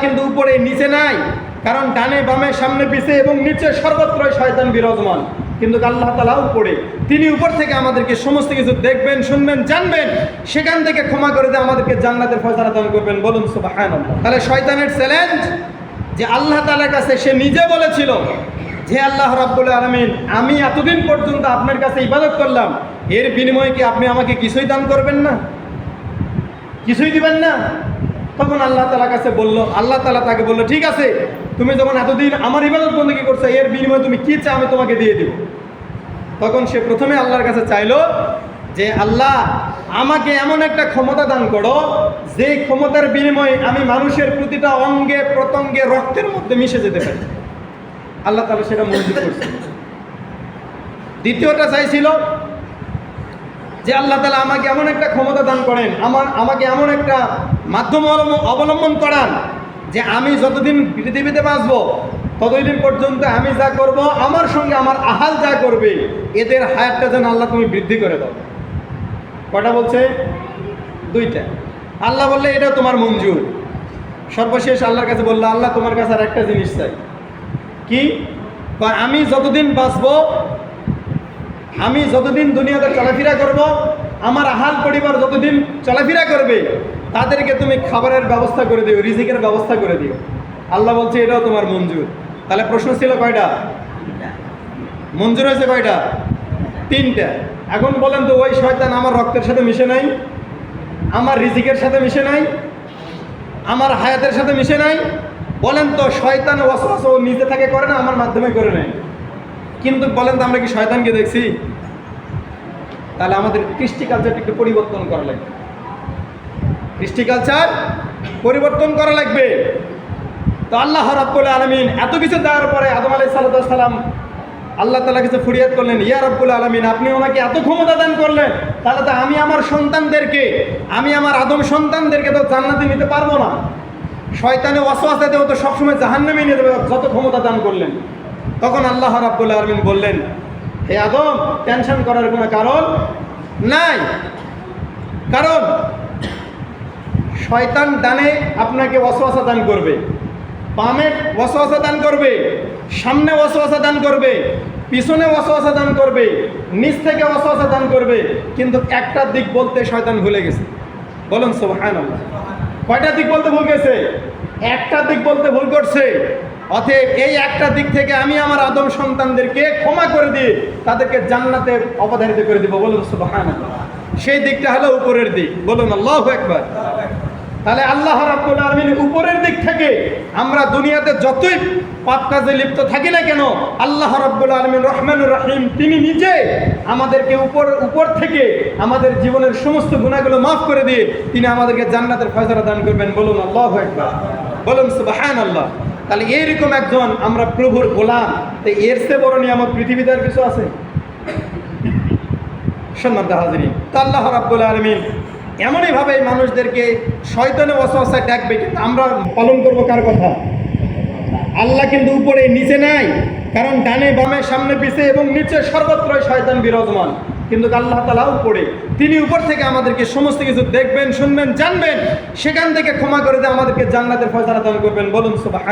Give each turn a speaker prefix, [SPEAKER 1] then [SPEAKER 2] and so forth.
[SPEAKER 1] কিন্তু উপরে, নিচে নাই। কারণ ডানে বামে, সামনে, পিছে এবং নিচে সর্বত্রই শয়তান বিরাজমান। কিন্তু আল্লাহ তালা উপরে। তিনি উপর থেকে আমাদেরকে সমস্ত কিছু দেখবেন, শুনবেন, জানবেন। সেখান থেকে ক্ষমা করে দিয়ে আমাদেরকে জান্নাতের ফয়সালা দান করবেন বলুন সুবহানাল্লাহ। তাহলে শয়তানের চ্যালেঞ্জ যে আল্লাহ তালার কাছে সে নিজে বলেছিল যে, আল্লাহ রাব্বুল আলমিন, আমি এতদিন পর্যন্ত আপনার কাছে ইবাদত করলাম। এর বিনিময়ে কি আপনি আমাকে কিছুই দান করবেন না? কিছুই দিবেন না? তখন আল্লাহ তালা কাছে বলল, আল্লাহ তালা তাকে বলল, ঠিক আছে, তুমি যখন এতদিন আমার ইবাদত বন্দী করছ, এর বিনিময়ে তুমি কি চাও আমি তোমাকে দিয়ে দিব। তখন সে প্রথমে আল্লাহর কাছে চাইলো যে, আল্লাহ, আমাকে এমন একটা ক্ষমতা দান করো, যে ক্ষমতার বিনিময়ে আমি মানুষের প্রতিটা অঙ্গে, প্রত্যঙ্গে, রক্তের মধ্যে মিশে যেতে পারি। আল্লাহ তালা সেটা মঞ্জুর করছে। দ্বিতীয়টা চাইছিল যে আল্লাহ তালা আমাকে এমন একটা ক্ষমতা দান করেন, আমার, আমাকে এমন একটা মাধ্যম অবলম্বন- করান যে আমি যতদিন পৃথিবীতে বাঁচবো, ততদিন পর্যন্ত আমি যা করব, আমার সঙ্গে আমার আহাল যা করবে, এদের হায়াতটা যেন আল্লাহ তুমি বৃদ্ধি করে দাও। কটা বলছে? দুইটা। আল্লাহ বললে, এটা তোমার মঞ্জুর। সর্বশেষ আল্লাহর কাছে বলল, আল্লাহ তোমার কাছে আর একটা জিনিস চাই। কি? আমি যতদিন বাঁচবো আমি যতদিন দুনিয়াতে চলাফেরা করব, আমার আহাল পরিবার যতদিন চলাফেরা করবে, তাদেরকে তুমি খাবারের ব্যবস্থা করে দিও, রিজিকের ব্যবস্থা করে দিও। আল্লাহ বলছে, এটাও তোমার মঞ্জুর। তাহলে প্রশ্ন ছিল কয়টা? মঞ্জুর হয়েছে কয়টা? তিনটা। এখন বলেন তো, ওই শয়তান আমার রক্তের সাথে মিশে নাই, আমার রিজিকের সাথে মিশে নাই, আমার হায়াতের সাথে মিশে নাই। বলেন তো, শয়তান ও নিজে থেকে করে না, আমার মাধ্যমে করে নেয় কিন্তু বলেন তো আমরা কি শয়তানকে দেখছি? তাহলে আমাদের কৃষ্টি কালচারটা একটু পরিবর্তন করা লাগবে। কৃষ্টি কালচার পরিবর্তন করা লাগবে। তো আল্লাহ রাব্বুল আলমিন এত কিছু দেওয়ার পরে আদম আলাই সালাম আল্লাহ তালা কিছু ফুরিয়াদ করলেন, ইয়া রব্বুল আলমিন, আপনি ওনাকে এত ক্ষমতা দান করলেন, তাহলে তো আমি আমার সন্তানদেরকে, আমি আমার আদম সন্তানদেরকে তো জান্নাতে নিতে পারব না। শয়তানে দেও তো সবসময় জাহান্নামে নিয়ে দেবে যত ক্ষমতা দান করলেন। তখন আল্লাহ রাব্বুল আলমিন বললেন, হে আদম টেনশন করার কোনো কারণ নাই। কারণ, শয়তান ডানে আপনাকে ওয়াসওয়াসা দান করবে, বামে ওয়াসওয়াসা দান করবে, সামনে ওয়াসওয়াসা দান করবে, পিছনে ওয়াসওয়াসা দান করবে, নিচ থেকে ওয়াসওয়াসা দান করবে, কিন্তু একটা দিক বলতে শয়তান ভুলে গেছে। বলুন সুবহানাল্লাহ। কয়টা দিক বলতে ভুল গেছে? একটা দিক বলতে ভুল করছে। অতএব এই একটা দিক থেকে আমি আমার আদম সন্তানদেরকে ক্ষমা করে দিয়ে তাদেরকে জান্নাতে অবধারিত করে দিব। বলুন, সুবহানাল্লাহ। সেই দিকটা হলো উপরের দিক। বলুন, আল্লাহ একবার তাহলে আল্লাহ রাব্বুল আলমিন উপরের দিক থেকে আমরা দুনিয়াতে যতই পাপ কাজে লিপ্ত থাকি না কেন, আল্লাহ রাব্বুল আলমিন রহমানুর রাহিম, তিনি নিজে আমাদেরকে উপর উপর থেকে আমাদের জীবনের সমস্ত গুণাগুলো মাফ করে দিয়ে তিনি আমাদেরকে জান্নাতের ফয়সালা দান করবেন। বলুন, আল্লাহ একবার বলুন সুবাহান আল্লাহ তাহলে এইরকম একজন আমরা প্রভুর গোলাম তো এর চেয়ে বড় নিয়ামত পৃথিবীতে আর কিছু আছে? সম্মানিত হাজরিন, তা আল্লাহ রাব্বুল আলমিন এমনইভাবে মানুষদেরকে শয়তানে অসহসায় ডাকবে কিন্তু আমরা পালন করব কার কথা? আল্লাহ কিন্তু উপরে নিচে নাই, কারণ ডানে বামে সামনে পিছে এবং নিচে সর্বত্রই শয়তান বিরাজমান। কিন্তু আল্লাহ তালা উপরে। তিনি উপর থেকে আমাদেরকে সমস্ত কিছু দেখবেন, শুনবেন, জানবেন। সেখান থেকে ক্ষমা করে দিয়ে আমাদেরকে জান্নাতের ফয়সালা দান করবেন। বলুন সুবাহ